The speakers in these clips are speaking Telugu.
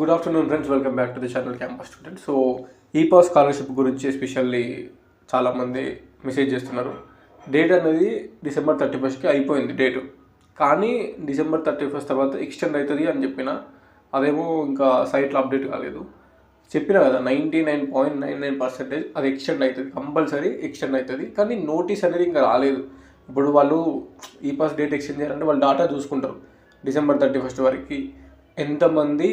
Good afternoon friends welcome back to the channel campus student so e pass scholarship గురించి ఎస్పెషల్లీ చాలామంది మెసేజ్ చేస్తున్నారు. డేట్ అనేది డిసెంబర్ థర్టీ ఫస్ట్కి అయిపోయింది డేటు కానీ డిసెంబర్ థర్టీ ఫస్ట్ తర్వాత ఎక్స్టెండ్ అవుతుంది అని చెప్పిన అదేమో ఇంకా సైట్లో అప్డేట్ కాలేదు. చెప్పిన కదా ninety nine point nine nine percentage అది ఎక్స్టెండ్ అవుతుంది కంపల్సరీ ఎక్స్టెండ్ అవుతుంది. కానీ నోటీస్ అనేది ఇంకా రాలేదు. ఇప్పుడు వాళ్ళు ఈ పాస్ డేట్ ఎక్స్టెండ్ చేయాలంటే వాళ్ళు డాటా చూసుకుంటారు. డిసెంబర్ థర్టీ ఫస్ట్ వరకు ఎంతమంది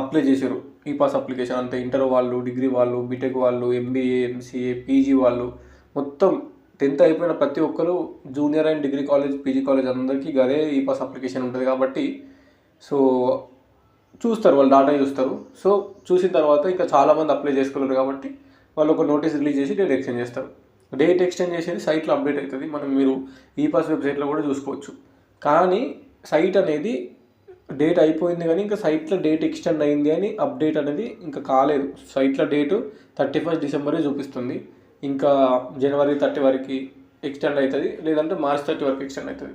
అప్లై చేశారు. ఈ పాస్ అప్లికేషన్ అంటే ఇంటర్ వాళ్ళు డిగ్రీ వాళ్ళు బీటెక్ వాళ్ళు ఎంబీఏ ఎంసీఏ పీజీ వాళ్ళు. మొత్తం టెన్త్ అయిపోయిన ప్రతి ఒక్కరు junior and degree college PG college అందరికీ గదే ఈ పాస్ అప్లికేషన్ ఉంటుంది కాబట్టి సో చూస్తారు వాళ్ళు డాటా చూస్తారు. సో చూసిన తర్వాత ఇంకా చాలామంది అప్లై చేసుకోలేరు కాబట్టి వాళ్ళు ఒక నోటీస్ రిలీజ్ చేసి డేట్ ఎక్స్టెండ్ చేస్తారు. డేట్ ఎక్స్టెండ్ చేసేది సైట్లో అప్డేట్ అవుతుంది. మనం మీరు ఈ పాస్ వెబ్సైట్లో కూడా చూసుకోవచ్చు. కానీ సైట్ అనేది డేట్ అయిపోయింది కానీ ఇంకా సైట్లో డేట్ ఎక్స్టెండ్ అయింది అని అప్డేట్ అనేది ఇంకా కాలేదు. సైట్లో డేటు థర్టీ ఫస్ట్ డిసెంబరే చూపిస్తుంది. ఇంకా జనవరి థర్టీ వరకు ఎక్స్టెండ్ అవుతుంది. లేదంటే మార్చ్ థర్టీ వరకు ఎక్స్టెండ్ అవుతుంది.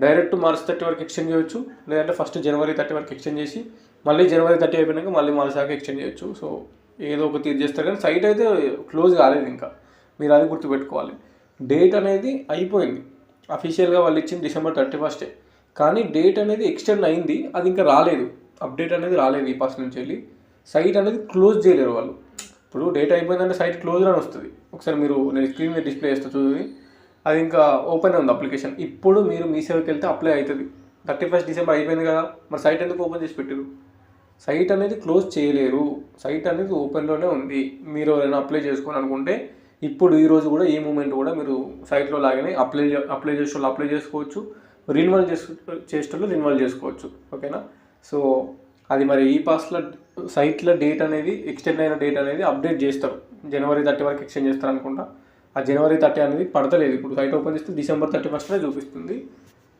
డైరెక్ట్ మార్చ్ థర్టీ వరకు ఎక్స్టెండ్ చేయొచ్చు. లేదంటే ఫస్ట్ జనవరి థర్టీ వరకు ఎక్స్టెండ్ చేసి మళ్ళీ జనవరి థర్టీ అయిపోయినాక మళ్ళీ మార్చ్ దాకా ఎక్స్టెండ్ చేయొచ్చు. సో ఏదో ఒక తీరు చేస్తారు కానీ సైట్ అయితే క్లోజ్ కాలేదు ఇంకా. మీరు అది గుర్తుపెట్టుకోవాలి. డేట్ అనేది అయిపోయింది. అఫీషియల్గా వాళ్ళు ఇచ్చింది డిసెంబర్ థర్టీ ఫస్టే. కానీ డేట్ అనేది ఎక్స్టెండ్ అయింది అది ఇంకా రాలేదు. అప్డేట్ అనేది రాలేదు ఈ పాస్ నుంచి వెళ్ళి. సైట్ అనేది క్లోజ్ చేయలేరు వాళ్ళు. ఇప్పుడు డేట్ అయిపోయిందంటే సైట్ క్లోజ్ అని వస్తుంది. ఒకసారి మీరు నేను స్క్రీన్ మీద డిస్ప్లే చేస్తా చూడండి. అది ఇంకా ఓపెన్ ఉంది అప్లికేషన్. ఇప్పుడు మీరు మీ సేవకి వెళ్తే అప్లై అవుతుంది. థర్టీ ఫస్ట్ డిసెంబర్ అయిపోయింది కదా మరి సైట్ ఎందుకు ఓపెన్ చేసి పెట్టారు సైట్ అనేది క్లోజ్ చేయలేరు. సైట్ అనేది ఓపెన్లోనే ఉంది. మీరు ఎవరైనా అప్లై చేసుకోని అనుకుంటే ఇప్పుడు ఈరోజు కూడా ఈ మూమెంట్ కూడా మీరు సైట్లో లాగానే అప్లై అప్లై చేసే వాళ్ళు అప్లై చేసుకోవచ్చు. రిన్వాల్ చేసు చేసేటోళ్ళు రిన్వాల్ చేసుకోవచ్చు. ఓకేనా? సో అది మరి ఈ పాస్లో సైట్లో డేట్ అనేది ఎక్స్టెండ్ అయిన డేట్ అనేది అప్డేట్ చేస్తారు. జనవరి థర్టీ వరకు ఎక్స్టెండ్ చేస్తారు అనుకుంటా. ఆ జనవరి థర్టీ అనేది పడతలేదు. ఇప్పుడు సైట్ ఓపెన్ చేస్తే డిసెంబర్ థర్టీ ఫస్ట్నే చూపిస్తుంది.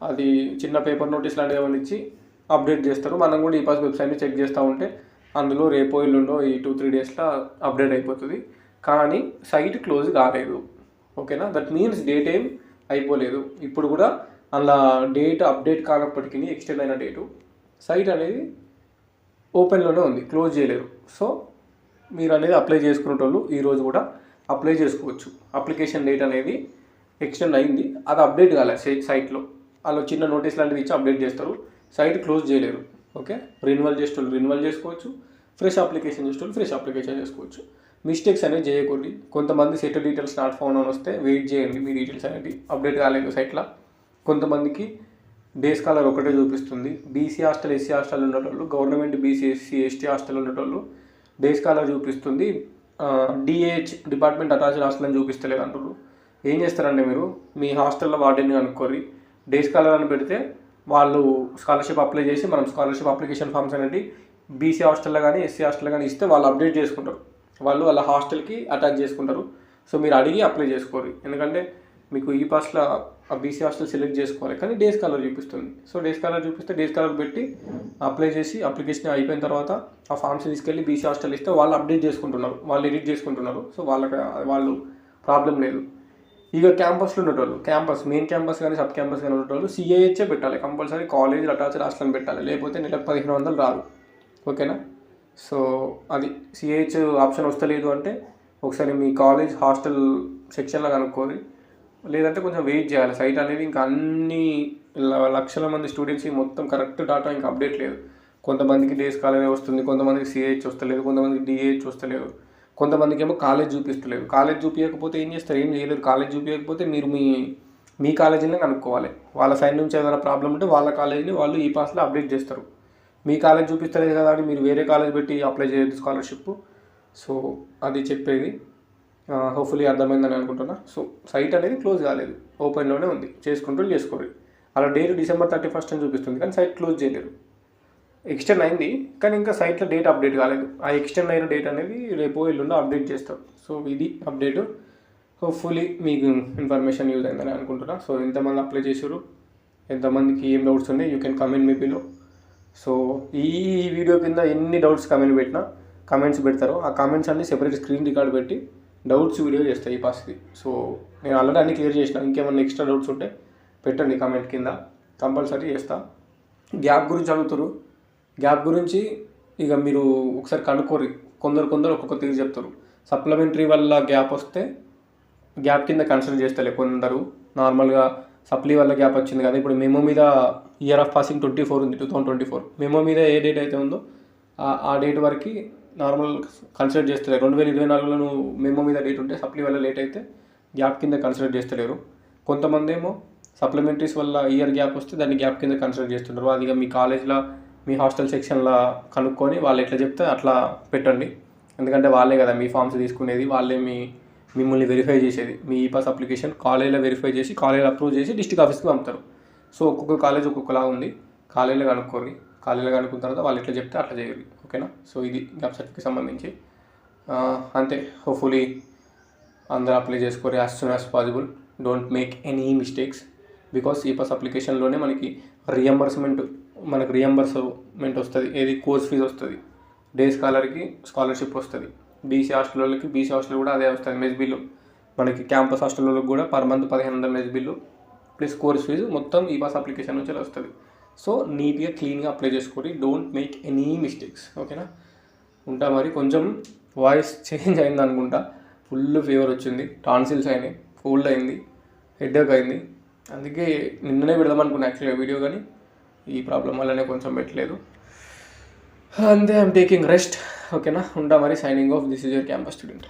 అది చిన్న పేపర్ నోటీస్ లాంటివి ఏమైనా ఇచ్చి అప్డేట్ చేస్తారు. మనం కూడా ఈ పాస్ వెబ్సైట్ని చెక్ చేస్తూ ఉంటే అందులో రేపో ఎల్లుండో ఈ టూ త్రీ డేస్లో అప్డేట్ అయిపోతుంది. కానీ సైట్ క్లోజ్ కాలేదు. ఓకేనా? దట్ మీన్స్ డేట్ ఏం అయిపోలేదు. ఇప్పుడు కూడా అలా డేట్ అప్డేట్ కానప్పటికీ ఎక్స్టెండ్ అయిన డేటు సైట్ అనేది ఓపెన్లోనే ఉంది క్లోజ్ చేయలేరు. సో మీరు అనేది అప్లై చేసుకునేటోళ్ళు ఈరోజు కూడా అప్లై చేసుకోవచ్చు. అప్లికేషన్ డేట్ అనేది ఎక్స్టెండ్ అయింది. అది అప్డేట్ కాలేదు సైట్లో వాళ్ళు చిన్న నోటీస్ లాంటిది ఇచ్చి అప్డేట్ చేస్తారు. సైట్ క్లోజ్ చేయలేరు. ఓకే రిన్యువల్ చేసేటోళ్ళు రిన్యువల్ చేసుకోవచ్చు. ఫ్రెష్ అప్లికేషన్ చేసేటోళ్ళు ఫ్రెష్ అప్లికేషన్ చేసుకోవచ్చు. మిస్టేక్స్ అనేవి చేయకూడదు. కొంతమంది సెట్ డీటెయిల్స్ నాట్ ఫోన్ అని వస్తే వెయిట్ చేయండి. మీ డీటెయిల్స్ అనేది అప్డేట్ కాలేదు సైట్లో కొంతమందికి డే స్కాలర్ ఒకటే చూపిస్తుంది. BC hostel SC hostel ఉండేటోళ్ళు government BC SC ST hostel ఉండేటోళ్ళు day scholar చూపిస్తుంది. డిహెచ్ డిపార్ట్మెంట్ అటాచ్డ్ హాస్టల్ అని చూపిస్తలేదు అంటారు ఏం చేస్తారంటే మీరు మీ హాస్టల్లో వాటిని కనుక్కోరి డే స్కాలర్ అని పెడితే వాళ్ళు స్కాలర్షిప్ అప్లై చేసి మనం స్కాలర్షిప్ అప్లికేషన్ ఫామ్స్ అనేది బీసీ హాస్టల్లో కానీ ఎస్సీ హాస్టల్లో కానీ ఇస్తే వాళ్ళు అప్డేట్ చేసుకుంటారు. వాళ్ళు వాళ్ళ హాస్టల్కి అటాచ్ చేసుకుంటారు. సో మీరు అడిగి అప్లై చేసుకోరు ఎందుకంటే మీకు ఈ పాస్లో ఆ బీసీ హాస్టల్ సెలెక్ట్ చేసుకోవాలి. కానీ డేస్ కలర్ చూపిస్తుంది. సో డేస్ కలర్ చూపిస్తే డేస్ కలర్ పెట్టి అప్లై చేసి అప్లికేషన్ అయిపోయిన తర్వాత ఆ ఫామ్స్ తీసుకెళ్ళి బీసీ హాస్టల్ ఇస్తే వాళ్ళు అప్డేట్ చేసుకుంటున్నారు. వాళ్ళు ఎడిట్ చేసుకుంటున్నారు. సో వాళ్ళకి వాళ్ళు ప్రాబ్లం లేదు. ఇక క్యాంపస్లో ఉండేటోళ్ళు క్యాంపస్ మెయిన్ క్యాంపస్ కానీ సబ్ క్యాంపస్ కానీ ఉండేటోళ్ళు సిఏహెచ్ఏ పెట్టాలి. కంపల్సరీ కాలేజ్ అటాచ్డ్ హాస్టల్ పెట్టాలి. లేకపోతే నెలకు పదిహేను వందలు రాదు. ఓకేనా? సో అది సిహెచ్ ఆప్షన్ వస్తలేదు అంటే ఒకసారి మీ కాలేజ్ హాస్టల్ సెక్షన్లో కనుక్కోవాలి లేదంటే కొంచెం వెయిట్ చేయాలి. సైట్ అనేది ఇంకా అన్ని లక్షల మంది స్టూడెంట్స్కి మొత్తం కరెక్ట్ డాటా ఇంకా అప్డేట్ లేదు. కొంతమందికి డేస్ కాలేజ్ వస్తుంది కొంతమందికి సిహెచ్ వస్తలేదు కొంతమందికి డిఏహెచ్ వస్తలేదు కొంతమందికి ఏమో కాలేజ్ చూపిస్తలేదు. కాలేజ్ చూపించకపోతే ఏం చేస్తారు? ఏం చేయలేరు. కాలేజ్ చూపించకపోతే మీరు మీ మీ కాలేజీనే కనుక్కోవాలి. వాళ్ళ సైడ్ నుంచి ఏదైనా ప్రాబ్లం ఉంటే వాళ్ళ కాలేజీని వాళ్ళు ఈ పాస్లో అప్డేట్ చేస్తారు. మీ కాలేజ్ చూపిస్తలేదు కదా అని మీరు వేరే కాలేజ్ పెట్టి అప్లై చేయొద్దు స్కాలర్షిప్ సో అది చెప్పేది. హోప్ఫుల్లీ అర్థమైందని అనుకుంటున్నా. సో సైట్ అనేది క్లోజ్ కాలేదు. ఓపెన్లోనే ఉంది. చేసుకుంటూ చేసుకోరు. అలా డేట్ డిసెంబర్ థర్టీ ఫస్ట్ అని చూపిస్తుంది. కానీ సైట్ క్లోజ్ చేయలేరు. ఎక్స్టెండ్ అయింది. కానీ ఇంకా సైట్లో డేట్ అప్డేట్ కాలేదు. ఆ ఎక్స్టెండ్ అయిన డేట్ అనేది రేపు ఎల్లుండో అప్డేట్ చేస్తారు. సో ఇది అప్డేట్ హోప్ఫుల్లీ మీకు ఇన్ఫర్మేషన్ యూజ్ అయిందని అనుకుంటున్నా. సో ఎంతమంది అప్లై చేశారు? ఎంతమందికి ఏం డౌట్స్ ఉన్నాయి? You can comment me below so ఈ వీడియో కింద ఎన్ని డౌట్స్ కమెంట్ పెట్టినా కమెంట్స్ పెడతారో. ఆ కమెంట్స్ అన్ని సెపరేట్ స్క్రీన్ రికార్డ్ పెట్టి డౌట్స్ వీడియో చేస్తాయి ఈ పాస్కి సో నేను ఆల్రెడీ అన్ని క్లియర్ చేసిన. ఇంకేమైనా ఎక్స్ట్రా డౌట్స్ ఉంటే పెట్టండి కామెంట్ కింద. కంపల్సరీ చేస్తా. గ్యాప్ గురించి అడుగుతారు గ్యాప్ గురించి ఇక మీరు ఒకసారి కనుక్కోరు కొందరు కొందరు ఒక్కొక్క తీరు చెప్తారు సప్లిమెంటరీ వల్ల గ్యాప్ వస్తే గ్యాప్ కింద కన్సిడర్ చేస్తలే కొందరు. నార్మల్గా సప్లీ వల్ల గ్యాప్ వచ్చింది కదా. ఇప్పుడు మెమో మీద year of passing twenty four ఉంది two thousand twenty four memo మీద ఏ డేట్ అయితే ఉందో ఆ డేట్ వరకు నార్మల్ కన్సిడర్ చేస్తలేరు. రెండు వేల ఇరవై నాలుగులో నువ్వు మెమో మీద డేట్ ఉంటే సప్లీ వల్ల లేట్ అయితే గ్యాప్ కింద కన్సిడర్ చేస్తలేరు. కొంతమంది ఏమో సప్లిమెంటరీస్ వల్ల ఇయర్ గ్యాప్ వస్తే దాన్ని గ్యాప్ కింద కన్సిడర్ చేస్తుంటారు. అది మీ కాలేజ్లో మీ హాస్టల్ సెక్షన్లో కనుక్కొని వాళ్ళు ఎట్లా చెప్తే అట్లా పెట్టండి. ఎందుకంటే వాళ్ళే కదా మీ ఫామ్స్ తీసుకునేది వాళ్ళే మీ మిమ్మల్ని వెరిఫై చేసేది. మీ ఈ అప్లికేషన్ కాలేజ్లో వెరిఫై చేసి కాలేజ్లో అప్రూవ్ చేసి డిస్ట్రిక్ట్ ఆఫీస్కి పంపుతారు. సో ఒక్కొక్క కాలేజ్ ఒక్కొక్కలా ఉంది. కాలేజ్లో కనుక్కోరి కాలేజ్లో కనుక్కున్న తర్వాత వాళ్ళు ఎట్లా చెప్తే అట్లా చేయాలి. ఓకేనా? సో ఇది గ్యాప్ సర్టిఫికేట్ సంబంధించి. అంతే. హోప్ఫుల్లీ అందరూ అప్లై చేసుకోరు as soon as possible don't make any mistakes because e pass అప్లికేషన్లోనే మనకి రియంబర్స్మెంట్ మనకు రియంబర్స్మెంట్ వస్తుంది. ఏది? కోర్స్ ఫీజు వస్తుంది. డే స్కాలర్కి స్కాలర్షిప్ వస్తుంది. బీసీ హాస్టల్ వాళ్ళకి బీసీ హాస్టల్ కూడా అదే వస్తుంది. Mess bill. మనకి క్యాంపస్ హాస్టల్ వాళ్ళకి కూడా పర్ మంత్ పదిహేను వందల mess bill plus course fees మొత్తం ఈ పాస్ అప్లికేషన్ నుంచి వస్తుంది. సో నీట్గా క్లీన్గా అప్లై చేసుకోండి డోంట్ మేక్ ఎనీ మిస్టేక్స్. ఓకేనా? ఉంటా మరి. కొంచెం వాయిస్ చేంజ్ అయింది అనుకుంటా. ఫుల్ ఫీవర్ వచ్చింది. టాన్సిల్స్ అయినాయి. కోల్డ్ అయింది. హెడ్ఏక్ అయింది. అందుకే నిన్ననే పెడదాం అనుకున్నా యాక్చువల్గా వీడియో కానీ. ఈ ప్రాబ్లం వల్లనే కొంచెం పెట్టలేదు. అంతే ఐమ్ టేకింగ్ రెస్ట్. ఓకేనా? ఉంటా మరి. Signing off. This is your campus student.